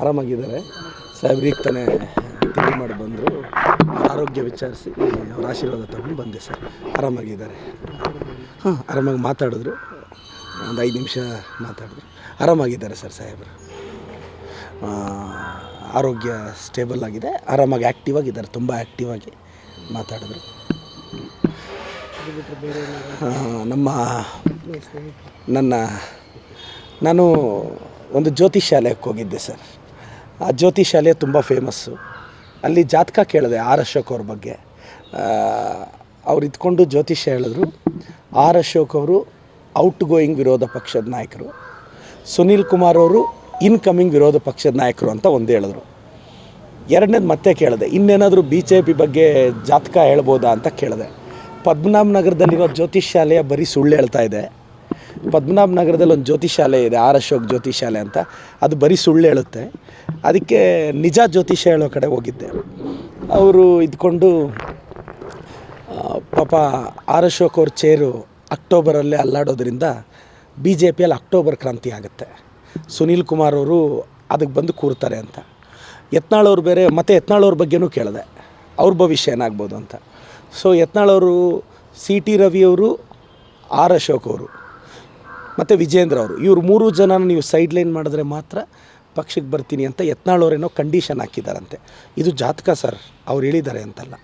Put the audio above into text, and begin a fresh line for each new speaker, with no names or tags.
ಆರಾಮಾಗಿದ್ದಾರೆ. ಸಾಹೇಬ್ರು ಈಗ ತಾನೇ ತಿಂಡಿ ಮಾಡಿ ಬಂದರು. ಆರೋಗ್ಯ ವಿಚಾರಿಸಿ ಅವ್ರ ಆಶೀರ್ವಾದ ತಗೊಂಡು ಬಂದೆ ಸರ್. ಆರಾಮಾಗಿದ್ದಾರೆ. ಹಾಂ, ಆರಾಮಾಗಿ ಮಾತಾಡಿದ್ರು. ಒಂದು ಐದು ನಿಮಿಷ ಮಾತಾಡಿದ್ರು. ಆರಾಮಾಗಿದ್ದಾರೆ ಸರ್ ಸಾಹೇಬರು. ಆರೋಗ್ಯ ಸ್ಟೇಬಲ್ ಆಗಿದೆ. ಆರಾಮಾಗಿ ಆ್ಯಕ್ಟಿವ್ ಆಗಿದ್ದಾರೆ. ತುಂಬ ಆ್ಯಕ್ಟಿವ್ ಆಗಿ ಮಾತಾಡಿದ್ರು. ನಮ್ಮ, ನನ್ನ, ನಾನು ಒಂದು ಜ್ಯೋತಿಷ್ ಶಾಲೆಗೆ ಹೋಗಿದ್ದೆ ಸರ್. ಆ ಜ್ಯೋತಿಷ್ ಶಾಲೆ ತುಂಬ ಫೇಮಸ್ಸು ಅಲ್ಲಿ ಜಾತಕ ಕೇಳಿದೆ ಆರ್ ಅಶೋಕ್ ಅವ್ರ ಬಗ್ಗೆ. ಅವ್ರು ಇದ್ಕೊಂಡು ಜ್ಯೋತಿಷ್ಯ ಹೇಳಿದ್ರು, ಆರ್ ಅಶೋಕ್ ಅವರು ಔಟ್ ಗೋಯಿಂಗ್ ವಿರೋಧ ಪಕ್ಷದ ನಾಯಕರು, ಸುನೀಲ್ ಕುಮಾರ್ ಅವರು ಇನ್ಕಮಿಂಗ್ ವಿರೋಧ ಪಕ್ಷದ ನಾಯಕರು ಅಂತ ಒಂದು ಹೇಳಿದ್ರು. ಎರಡನೇದು ಮತ್ತೆ ಕೇಳಿದೆ, ಇನ್ನೇನಾದರೂ ಬಿ ಜೆ ಪಿ ಬಗ್ಗೆ ಜಾತಕ ಹೇಳ್ಬೋದಾ ಅಂತ ಕೇಳಿದೆ. ಪದ್ಮನಾಭ ನಗರದಲ್ಲಿರೋ ಜ್ಯೋತಿಷ್ ಶಾಲೆಯ ಬರೀ ಸುಳ್ಳು ಹೇಳ್ತಾ ಇದೆ. ಪದ್ಮನಾಭ ನಗರದಲ್ಲಿ ಒಂದು ಜ್ಯೋತಿಷ್ ಶಾಲೆ ಇದೆ, ಆರ್ ಅಶೋಕ್ ಜ್ಯೋತಿಷ್ ಶಾಲೆ ಅಂತ. ಅದು ಬರೀ ಸುಳ್ಳು ಹೇಳುತ್ತೆ. ಅದಕ್ಕೆ ನಿಜ ಜ್ಯೋತಿಷ್ಯ ಹೇಳೋ ಕಡೆ ಹೋಗಿದ್ದೆ. ಅವರು ಇದ್ಕೊಂಡು ಪಾಪ ಆರ್ ಅಶೋಕ್ ಅವ್ರ ಚೇರು ಅಕ್ಟೋಬರಲ್ಲೇ ಅಲ್ಲಾಡೋದ್ರಿಂದ ಬಿ ಜೆ ಪಿಯಲ್ಲಿ ಅಕ್ಟೋಬರ್ ಕ್ರಾಂತಿ ಆಗುತ್ತೆ. ಸುನೀಲ್ ಕುಮಾರ್ ಅವರು ಅದಕ್ಕೆ ಬಂದು ಕೂರ್ತಾರೆ ಅಂತ. ಯತ್ನಾಳವ್ರು ಬೇರೆ, ಮತ್ತು ಯತ್ನಾಳವ್ರ ಬಗ್ಗೆನೂ ಕೇಳಿದೆ. ಅವ್ರ ಭವಿಷ್ಯ ಏನಾಗ್ಬೋದು ಅಂತ. ಸೊ ಯತ್ನಾಳವರು ಸಿ ಟಿ ರವಿಯವರು ಆರ್ ಅಶೋಕ್ ಅವರು. ಮತ್ತು ವಿಜೇಂದ್ರ ಅವರು. ಇವರು ಮೂರು ಜನ ನೀವು ಸೈಡ್ ಲೈನ್ ಮಾಡಿದ್ರೆ ಮಾತ್ರ ಪಕ್ಷಕ್ಕೆ ಬರ್ತೀನಿ ಅಂತ ಯತ್ನಾಳ್ ಅವರೇನೋ ಕಂಡೀಷನ್ ಹಾಕಿದ್ದಾರಂತೆ. ಇದು ಜಾತಕ ಸರ್ ಅವ್ರು ಹೇಳಿದ್ದಾರೆ ಅಂತಲ್ಲ.